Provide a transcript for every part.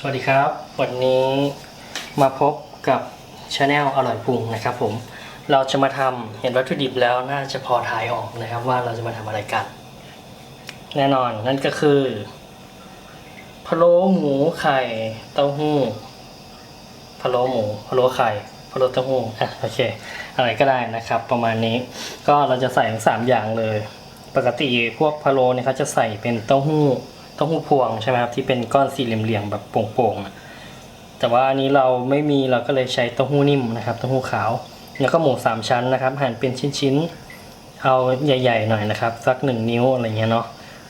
สวัสดีครับ วันนี้มาพบกับชาแนลอร่อยปรุงนะครับผมเราจะมาทำเห็นวัตถุดิบแล้วน่าจะพอทายออกนะครับว่าเราจะมาทำอะไรกัน แน่นอนนั่นก็คือพะโล้หมูไข่เต้าหู้พะโล้หมูพะโล้ไข่พะโล้เต้าหู้อะโอเค อะไรก็ได้นะครับ ประมาณนี้ก็เราจะใส่ทั้งสามอย่างเลย ปกติพวกพะโล้เนี่ยเขาจะใส่เป็นเต้าหู้ ต้าหู้พวงใช่ไหมครับที่เป็นก้อนสี่เหลี่ยมๆแบบโป่งๆแต่ว่าอันนี้เราไม่มีเราก็เลยใช้เต้าหู้นิ่มนะครับเต้าหู้ขาว แล้วก็หมูสามชั้นนะครับ หั่นเป็นชิ้นๆเอาใหญ่ๆหน่อยนะครับ สักหนึ่งนิ้วอะไรเงี้ยเนาะ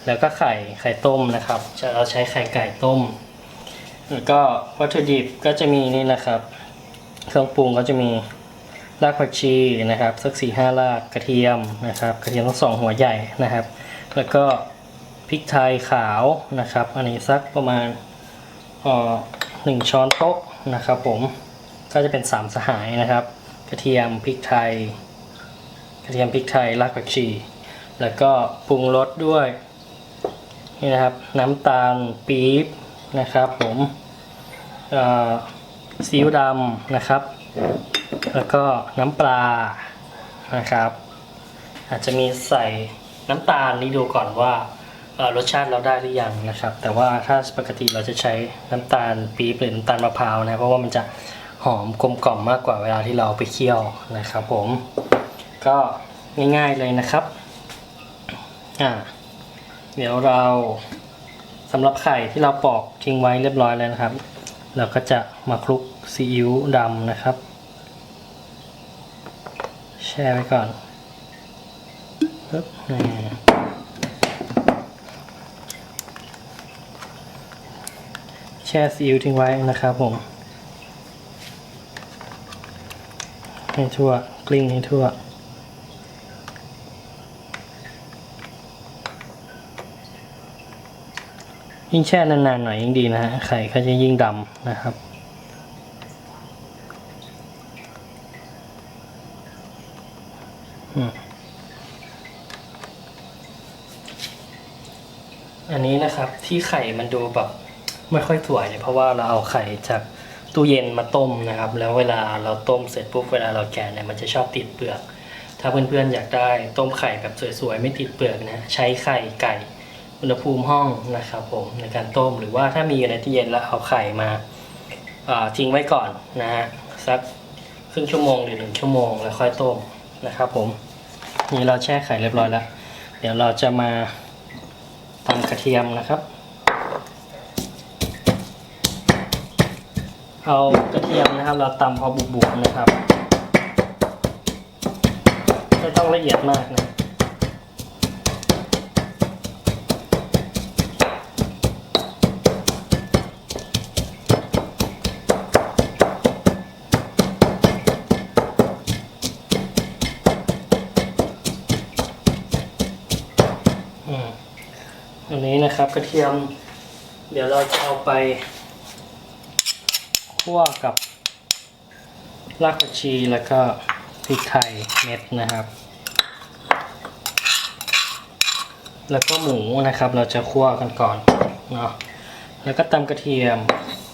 แล้วก็ไข่ไข่ต้มนะครับเราใช้ไข่ไก่ต้มแล้วก็วัตถุดิบก็จะมีนี่นะครับ เครื่องปรุงก็จะมีรากผักชีนะครับสักสี่ห้ารากกระเทียมนะครับ กระเทียมทั้งสองหัวใหญ่นะครับ แล้วก็ พริกไทยขาวนะครับ อันนี้สักประมาณหนึ่งช้อนโต๊ะนะครับผมก็จะเป็นสามสหายนะครับ กระเทียมพริกไทย กระเทียมพริกไทยรากผักชี แล้วก็ปรุงรสด้วยนี่นะครับ น้ำตาลปี๊บนะครับผมซีอิ๊วดำนะครับ แล้วก็น้ำปลานะครับ อาจจะมีใส่น้ำตาลนี่ดูก่อนว่า รสชาติเราได้หรือยังนะครับ แต่ว่าถ้าปกติเราจะใช้น้ำตาลปี๊บหรือน้ำตาลมะพร้าวนะเพราะว่ามันจะหอมกลมกล่อมมากกว่าเวลาที่เราเอาไปเคี่ยวนะครับ ผม ก็ง่ายๆเลยนะครับอ่าเดี๋ยวเราสำหรับไข่ที่เราปอกทิ้งไว้เรียบร้อยแล้วนะครับ เราก็จะมาคลุกซีอิ๊วดำนะครับ แช่ไว้ก่อนปึ๊บนี่ แช่ซีอิ๊วทิ้งไว้นะครับผม ให้ทั่วกลิ้งให้ทั่ว ยิ่งแช่นานๆหน่อยยิ่งดีนะฮะไข่ก็จะยิ่งดำนะครับอันนี้นะครับที่ไข่มันดูแบบ ไม่ค่อยสวยเนี่ยเพราะว่าเราเอาไข่จากตู้เย็นมาต้มนะครับ แล้วเวลาเราต้มเสร็จปุ๊บเวลาเราแกะเนี่ยมันจะชอบติดเปลือก ถ้าเพื่อนๆอยากได้ต้มไข่แบบสวยๆไม่ติดเปลือกนะใช้ไข่ไก่อุณหภูมิห้องนะครับผมในการต้มหรือว่าถ้ามีอยู่ในตู้เย็นแล้วเอาไข่มาทิ้งไว้ก่อนนะฮะสักครึ่งชั่วโมงหรือหนึ่งชั่วโมงแล้วค่อยต้มนะครับผมนี่เราแช่ไข่เรียบร้อยแล้ว เดี๋ยวเราจะมาตำกระเทียมนะครับ เอากระเทียมนะครับ เราตำพอบุบๆนะครับ ไม่ต้องละเอียดมากนะอันนี้นะครับกระเทียม เดี๋ยวเราจะเอาไป คั่วกับรากผักชีแล้วก็พริกไทยเม็ดนะครับ แล้วก็หมูนะครับ เราจะคั่วกันก่อนเนาะแล้วก็ตำกระเทียม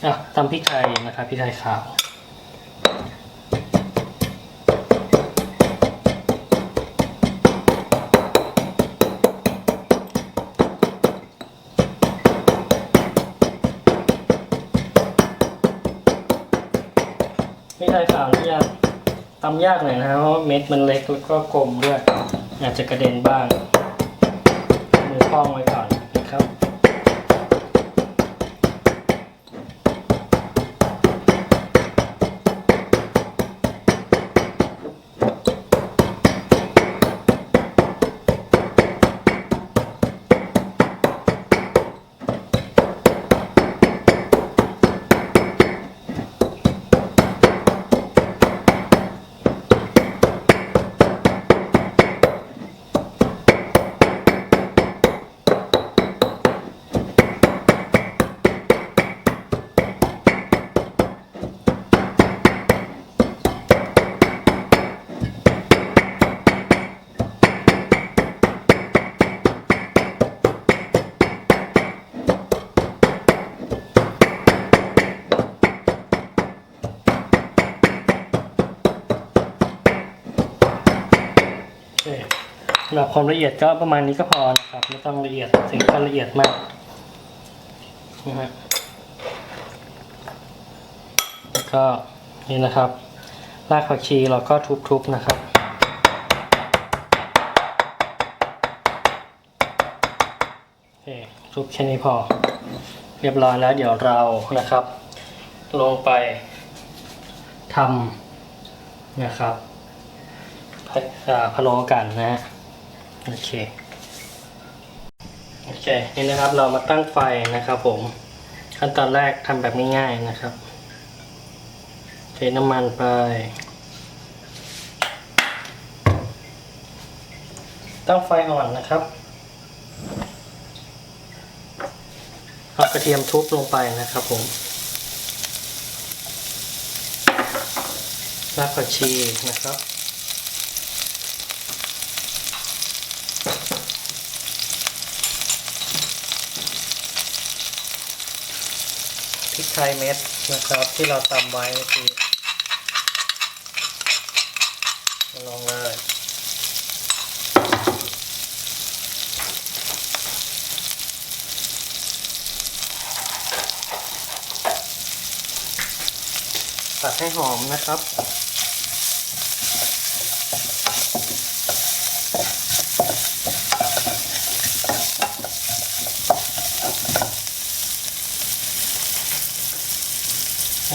อะตำพริกไทยนะครับพริกไทยขาว ตำยากหน่อยนะครับเพราะเม็ดมันเล็กแล้วก็กลมด้วย อาจจะกระเด็นบ้างมือป้องไว้ก่อน ระดับความละเอียดก็ประมาณนี้ก็พอนะครับ ไม่ต้องละเอียดถึงขั้นละเอียดมากนะฮะแล้วก็นี่นะครับ รากผักชีเราก็ทุบๆนะครับโอเคทุบแค่นี้พอ เรียบร้อยแล้วเดี๋ยวเรานะครับ ลงไปทำนะครับพะอ่าพะโล้กันนะฮะ โอเค โอเค นี่นะครับเรามาตั้งไฟนะครับผม ขั้นตอนแรกทำแบบง่ายๆนะครับ เทน้ำมันไปตั้งไฟอ่อนนะครับ เอากระเทียมทุบลงไปนะครับผม รากผักชีนะครับ พริก ไทยเม็ดนะครับที่เราตำไว้เมื่อกี้ลงเลยตัดให้หอมนะครับ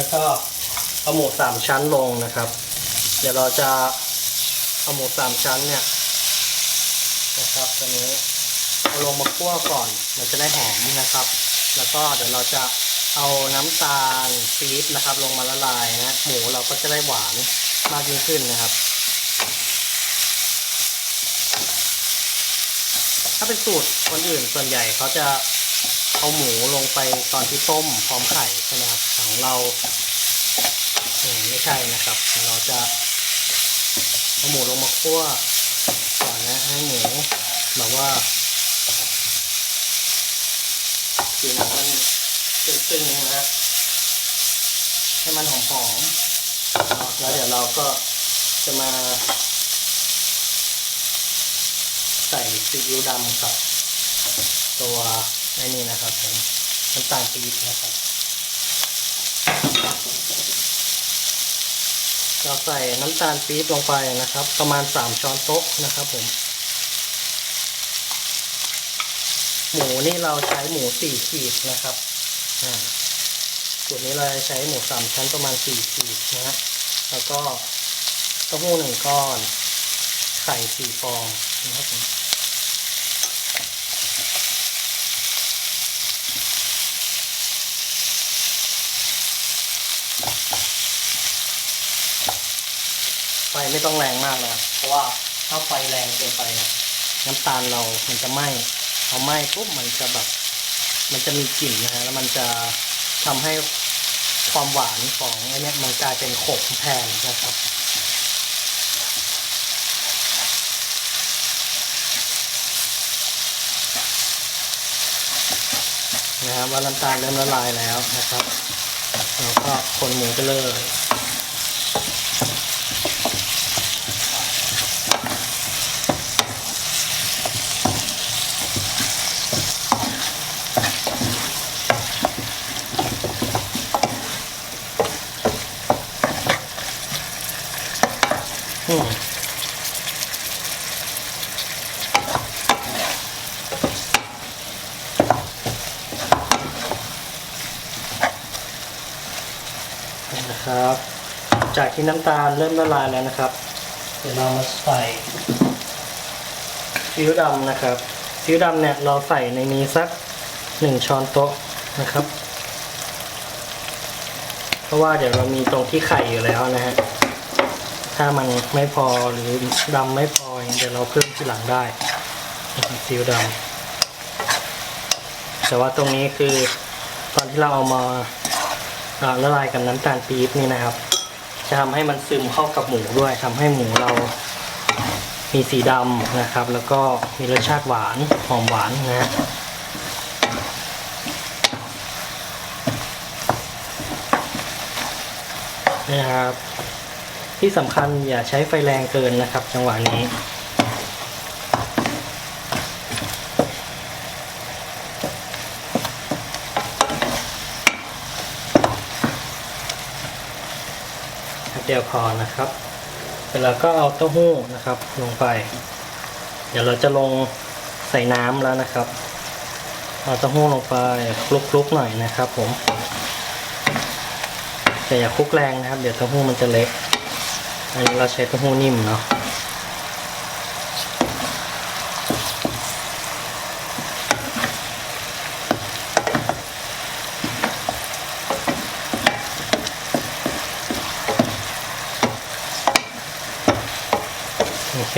แล้วก็เอาหมูสามชั้นลงนะครับ เดี๋ยวเราจะเอาหมูสามชั้นเนี่ยนะครับตัวนี้เอาลงมาคั่วก่อนมันจะได้หอมนะครับ แล้วก็เดี๋ยวเราจะเอาน้ำตาลปี๊บนะครับ ลงมาละลายนะหมูเราก็จะได้หวานมากยิ่งขึ้นนะครับ ถ้าเป็นสูตรคนอื่นส่วนใหญ่เขาจะ เอาหมูลงไปตอนที่ต้มพร้อมไข่ใช่ไหมครับของเราไม่ใช่นะครับ เราจะเอาหมูลงมาคั่วก่อนนะให้หมูแบบว่าสีหนังมันตึงๆนะฮะให้มันหอมๆแล้วเดี๋ยวเราก็จะมา ใส่ซีอิ๊วดำกับตัว อ้นี่นะครับผมน้ำตาลปี๊บนะครับ เราใส่น้ำตาลปี๊บลงไปนะครับ ประมาณสามช้อนโต๊ะนะครับผม หมูนี่เราใช้หมูสี่ขีดนะครับอ่าส่วนนี้เราใช้หมูสามชั้นประมาณสี่ขีดนะฮะแล้วก็เต้าหู้หนึ่งก้อน ไข่สี่ฟองนะครับผม ไฟไม่ต้องแรงมากนะเพราะว่าถ้าไฟแรงเกินไปนี่ยน้ำตาลเรามันจะไหม้พอไหม้ปุ๊บมันจะแบบ มันจะมีกลิ่นนะฮะแล้วมันจะทำให้ความหวานของไอ้นี่มันกลายเป็นขมแทนนะครับนะครับว่าน้ำตาลเริ่มละลายแล้วนะครับ เราก็คนหมูไปเลย อืมนี่นะครับ จาก ที่น้ำตาลเริ่มละลายแล้วนะครับ เดี๋ยวเรามาใส่ซีอิ๊วดำนะครับซีอิ๊วดำเนี่ยเราใส่ในนี้สักหนึ่งช้อนโต๊ะนะครับ เพราะว่าเดี๋ยวเรามีตรงที่ไข่อยู่แล้วนะฮะถ้ามันไม่พอหรือดำไม่พอเดี๋ยวเราเพิ่มทีหลังได้ซีอิ๊วดำแต่ว่าตรงนี้คือตอนที่เราเอามาอ่าละลายกับน้ำตาลปี๊บนี่นะครับ จะทำให้มันซึมเข้ากับหมูด้วยทำให้หมูเรามีสีดำนะครับ แล้วก็มีรสชาติหวานหอมหวานนะฮะนี่นะครับ ที่สำคัญอย่าใช้ไฟแรงเกินนะครับ จังหวะนี้ ดียวพอนะครับเสร็จแล้วก็เอาเต้าหู้นะครับ ลงไป เดี๋ยวเราจะลงใส่น้ำแล้วนะครับ เอาเต้าหู้ลงไปคลุกๆหน่อยนะครับ ผมแต่อย่าคลุกแรงนะครับ เดี๋ยวเต้าหู้มันจะเละอันนี้เราใช้เต้าหู้นิ่มเนาะ เค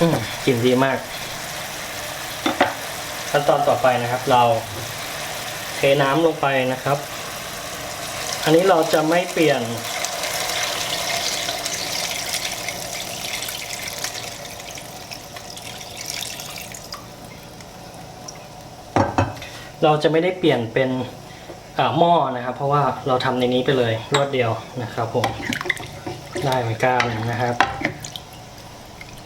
อืมกลิ่นดีมาก ขั้นตอนต่อไปนะครับ เราเทน้ำลงไปนะครับ อันนี้เราจะไม่เปลี่ยน เราจะไม่ได้เปลี่ยนเป็นอ่าหม้อนะครับ เพราะว่าเราทำในนี้ไปเลยรวดเดียวนะครับผม ได้เหมือนกันนะครับ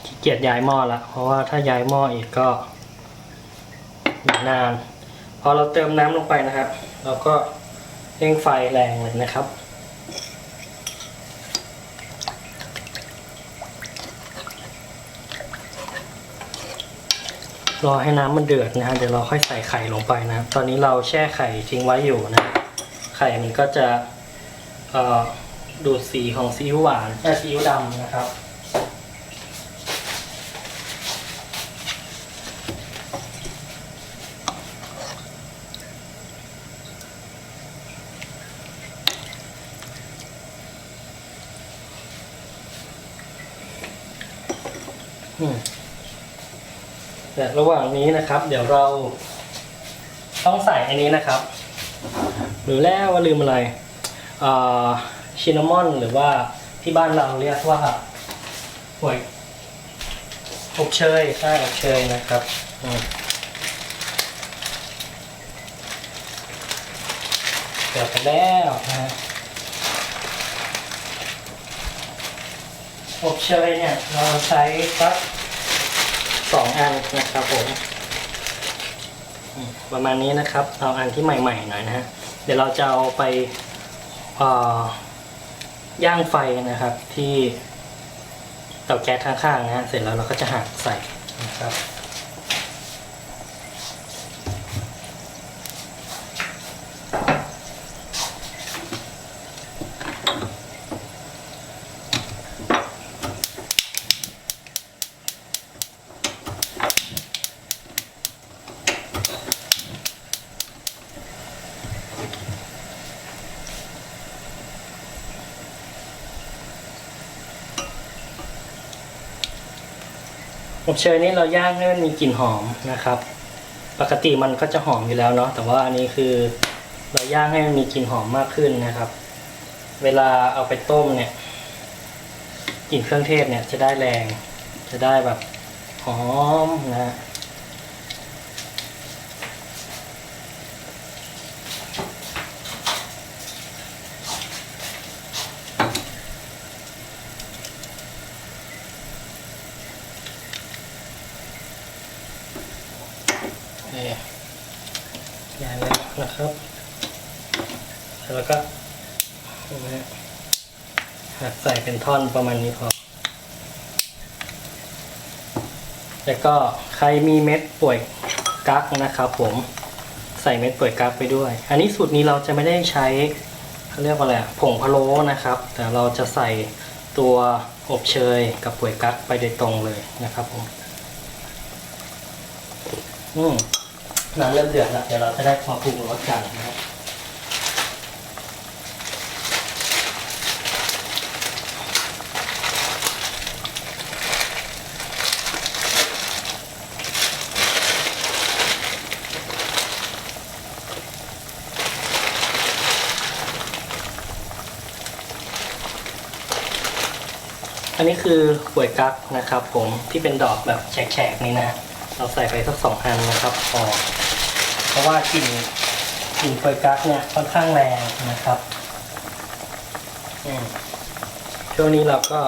ขี้เกียจย้ายหม้อละเพราะว่าถ้าย้ายหม้ออีกก็นาน พอเราเติมน้ำลงไปนะครับ เราก็เร่งไฟแรงเลยนะครับรอให้น้ำมันเดือดนะฮะเดี๋ยวเราค่อยใส่ไข่ลงไปนะตอนนี้เราแช่ไข่ทิ้งไว้อยู่นะ ไข่มันก็จะเอ่อ ดูดสีของซีอิ๊วหวานเอ่อซีอิ๊วดำนะครับอืมแต่ระหว่างนี้นะครับ เดี๋ยวเราต้องใส่อันนี้นะครับ หรือแล้วว่าลืมอะไร ชินนามอนหรือว่าที่บ้านเราเรียกว่าหวยอบเชยใช่อบเชยนะครับอืมเกิดไปแล้วนะฮะอบเชยเนี่ยเราใช้สักสองอันนะครับผมอืมประมาณนี้นะครับ เอาอันที่ใหม่ๆหน่อยนะฮะ เดี๋ยวเราจะเอาไปเอ่อ ย่างไฟนะครับที่เตาแก๊สข้างๆนะฮะเสร็จแล้วเราก็จะหักใส่นะครับ อบเชยนี่เราย่างให้มันมีกลิ่นหอมนะครับ ปกติมันก็จะหอมอยู่แล้วเนาะแต่ว่าอันนี้คือเราย่างให้มันมีกลิ่นหอมมากขึ้นนะครับ เวลาเอาไปต้มเนี่ยกลิ่นเครื่องเทศเนี่ยจะได้แรง จะได้แบบหอมนะ อย่างแล้นะครับแล้วก็หักใส่เป็นท่อนประมาณนี้พอแล้วก็ใครมีเม็ดป่วยกั๊กนะครับผมใส่เม็ดป่วยกั๊กไปด้วย อันนี้สูตรนี้เราจะไม่ได้ใช้เขาเรียกว่าอะไรผงพะโล้นะครับ แต่เราจะใส่ตัวอบเชยกับป่วยกั๊กไปโดยตรงเลยนะครับผมอืม น้ำเริ่มเดือดแล้วเดี๋ยวเราจะได้มาปรุงรสกันนะครับอันนี้คือป่วยกั๊กนะครับผมที่เป็นดอกแบบแฉกๆนี่นะเราใส่ไปสักสองอันนะครับพอ ราะว่ากลิ่นกลิ่นป่วยกั๊กเนี่ยค่อนข้างแรงนะครับช่วงนี้เราก็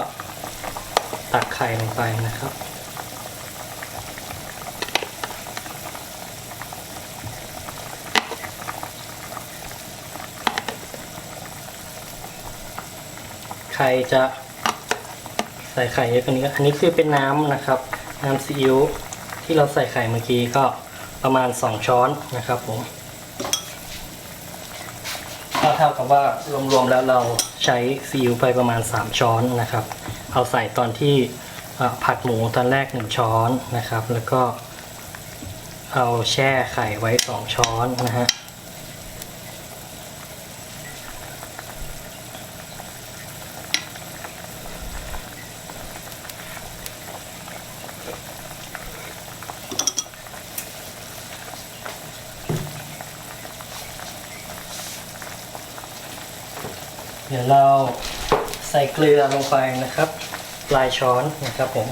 ตักไข่ลงไปนะครับรจะใส่ไข่เยอะกว่านี้อันนี้คือเป็นน้ำนะครับ น้ำซีอิ๊วที่เราใส่ไข่เมื่อกี้ก็ ประมาณ 2 ช้อนนะครับผมก็เท่ากับว่ารวมๆแล้วเราใช้ซีอิ๊วไปประมาณ 3 ช้อนนะครับ เอาใส่ตอนที่ผัดหมูตอนแรก 1 ช้อนนะครับ แล้วก็เอาแช่ไข่ไว้ 2 ช้อนนะฮะ เดี๋ยวเราใส่เกลือลงไปนะครับปลายช้อนนะครับผม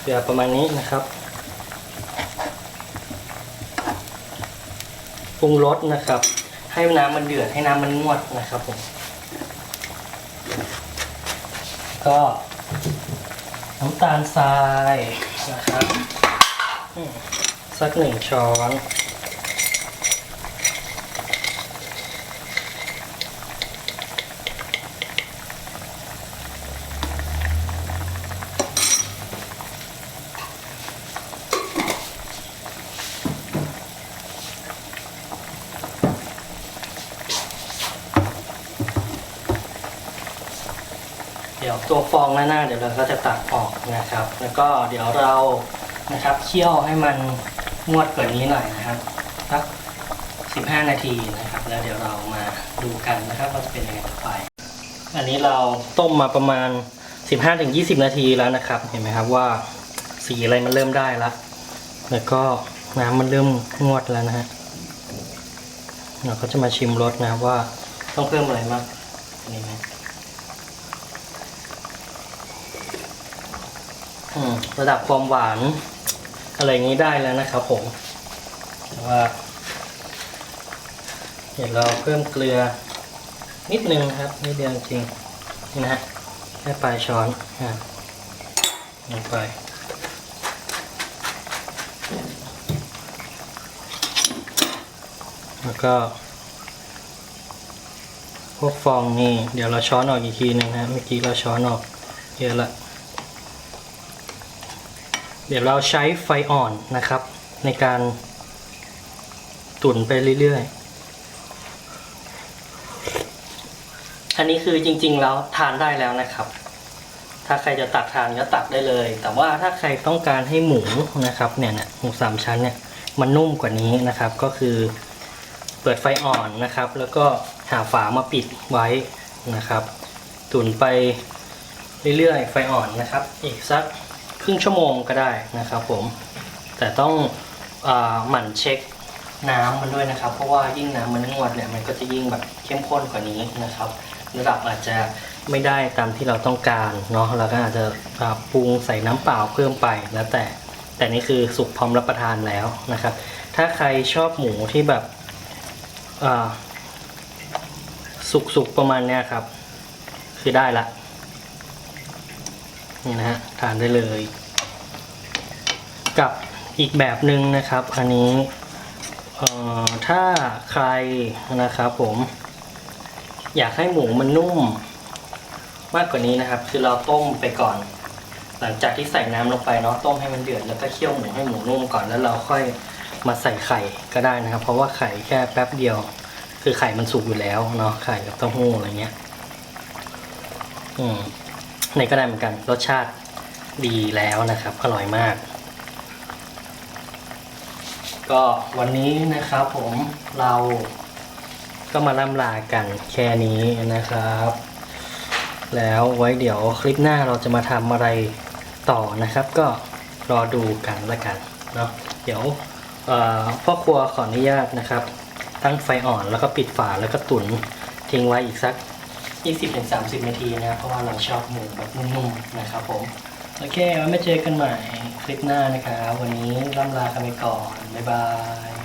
เกลือประมาณนี้นะครับปรุงรสนะครับ ให้น้ำมันเดือดให้น้ำมันงวดนะครับผม ก็น้ำตาลทรายนะครับสักหนึ่งช้อน ดี๋ยวตัวฟองหน้าๆเดี๋ยวเราก็จะตักออกนะครับ แล้วก็เดี๋ยวเรานะครับเคี่ยวให้มันงวดกว่านี้หน่อยนะครับสัก15 นาทีนะครับ แล้วเดี๋ยวเรามาดูกันนะครับว่าจะเป็นยังไงต่อไป อันนี้เราต้มมาประมาณ 15-20 นาทีแล้วนะครับ เห็นไหมครับว่าสีอะไรมันเริ่มได้แล้วแล้วก็น้ำมันเริ่มงวดแล้วนะฮะเราก็จะมาชิมรสนะว่าต้องเพิ่มอะไรมากกว่านี้ไหม อืม ระดับความหวานอะไรอย่างนี้ได้แล้วนะครับผมแต่ว่าเดี๋ยวเราเพิ่มเกลือนิดนึงครับนิดเดียวจริงนี่นะฮะแค่ปลายช้อนอะลงไปแล้วก็พวกฟองนี่เดี๋ยวเราช้อนออกอีกทีหนึงนะเมื่อกี้เราช้อนออกเยอะละ เดี๋ยวเราใช้ไฟอ่อนนะครับ ในการตุ๋นไปเรื่อยๆ อันนี้คือจริงๆแล้วทานได้แล้วนะครับ ถ้าใครจะตักทานก็ตักได้เลย แต่ว่าถ้าใครต้องการให้หมูนะครับเนี่ยหมูสามชั้นเนี่ยมันนุ่มกว่านี้นะครับ ก็คือเปิดไฟอ่อนนะครับ แล้วก็หาฝามาปิดไว้นะครับ ตุ๋นไปเรื่อยๆ ไฟอ่อนนะครับ อีกสัก รึ่งชั่วโมงก็ได้นะครับผม แต่ต้องอหมั่นเช็คน้ำมันด้วยนะครับ เพราะว่ายิ่งน้ำมันงวดเนี่ยมันก็จะยิ่งแบบเข้มข้นกว่านี้นะครับ ระดับอาจจะไม่ได้ตามที่เราต้องการเนาะเราก็อาจจะปรุงใส่น้ำเปล่าเพิ่มไปแล้วแต่ แต่นี่คือสุกพร้อมรับประทานแล้วนะครับ ถ้าใครชอบหมูที่แบบสุกๆประมาณเนี้ยครับ คือได้ละ นี่นะฮะทานได้เลย กับอีกแบบหนึ่งนะครับ อันนี้ถ้าใครนะครับผม อยากให้หมูมันนุ่ม มากกว่านี้นะครับ คือเราต้มไปก่อน หลังจากที่ใส่น้ำลงไปเนาะต้มให้มันเดือดแล้วก็เคี่ยวหมูให้หมูนุ่มก่อนแล้วเราค่อยมาใส่ไข่ก็ได้นะครับ เพราะว่าไข่แค่แป๊บเดียว คือไข่มันสุกอยู่แล้วเนาะไข่กับเต้าหู้อะไรเงี้ย อืม ในก็ได้เหมือนกัน รสชาติดีแล้วนะครับ อร่อยมาก ก็วันนี้นะครับผมเราก็มาล่ำลากันแค่นี้นะครับ แล้วไว้เดี๋ยวคลิปหน้าเราจะมาทำอะไรต่อนะครับ ก็รอดูกันละกันเนาะเดี๋ยวพ่อครัวขออนุญาตนะครับ ตั้งไฟอ่อนแล้วก็ปิดฝาแล้วก็ตุ๋นทิ้งไว้อีกสัก 20-30 นาทีนะครับเพราะว่าเราชอบหมูแบบนุ่มๆนะครับผม โอเคไว้มาเจอกันใหม่คลิปหน้านะครับ วันนี้ล่ำลากันไปก่อน บ๊ายบาย